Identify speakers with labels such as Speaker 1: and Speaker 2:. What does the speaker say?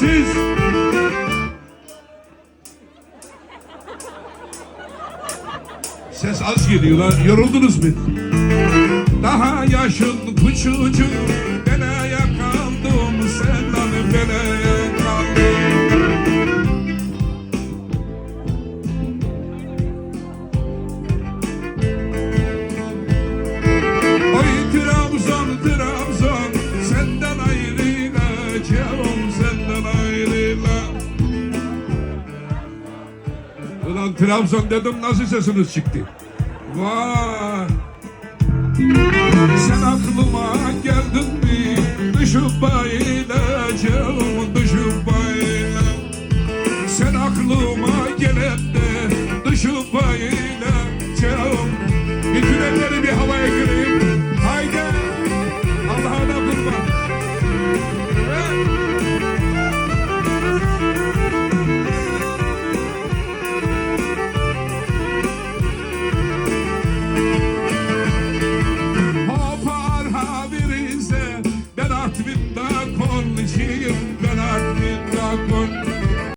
Speaker 1: sessiz. Ses az geliyor lan. Yoruldunuz mu? Daha yaşın küçücük Ulan Trabzon dedim nasıl sesiniz çıktı? Vay! Sen aklıma geldin mi? Düşüp bayılacağım, You.